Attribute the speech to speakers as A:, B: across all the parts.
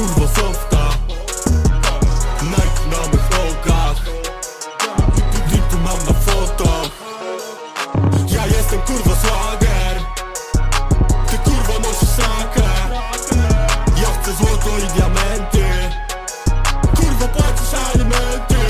A: kurwo softa. Nike na mych nogach. Drip tu mam na fotach. Ja jestem kurwa swagger Ty kurwa nosisz sakę Ja chcę złoto i diamenty. Kurwa płacisz alimenty.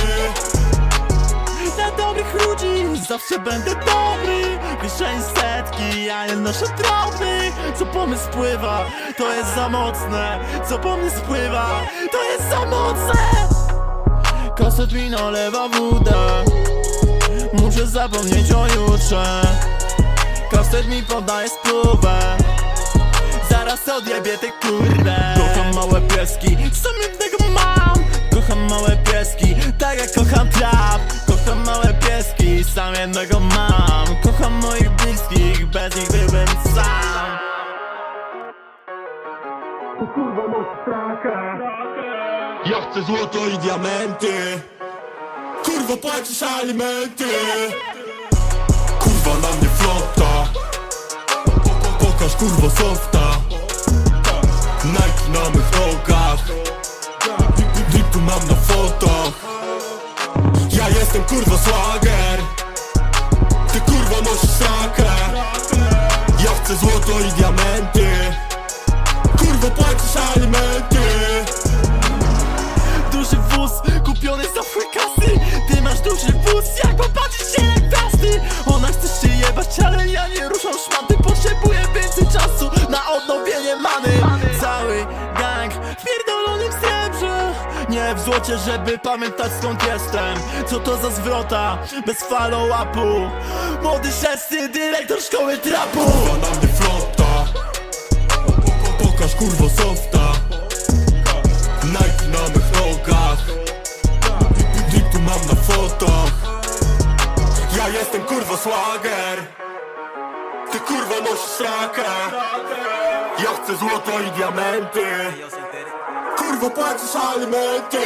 B: Dla dobrych ludzi zawsze będę dobry Kieszeń setki, ja nie noszę drobnych Co po mnie spływa, to jest za mocne. Co po mnie spływa, to jest za mocne. Kaset mi nalewa wódę. Muszę zapomnieć o jutrze. Kaset mi podaje spluwę. Zaraz odjebie ty kurde. Kocham małe pieski, sam jednego mam. Kocham małe pieski, tak jak kocham trap. Kocham małe pieski, sam jednego mam sam
A: Ja chcę złoto i diamenty. Kurwa płacisz alimenty. Kurwa na mnie flota. Pokaż kurwa softa. Nike na mych nogach. Drip mam na fotach. Ja jestem kurwa swagger Ty kurwa nosisz sakę płacisz alimenty.
B: Duży wóz, kupiony za chuj kasy Ty masz duży wóz, jak popatrzysz się jak gwiazdy? Ona chce się jebać, ale ja nie ruszam szmaty. Potrzebuję więcej czasu na odnowienie many. Cały gang w pierdolonym srebrze. Nie w złocie, żeby pamiętać skąd jestem. Co to za zwrota, bez follow-upu. Młody szesty, dyrektor szkoły trapu
A: kurwo softa. Nike na mych nogach. Drip tu mam na fotach. Ja jestem kurwa swagger Ty kurwa nosisz rakę Ja chcę złoto i diamenty. Kurwa płacisz alimenty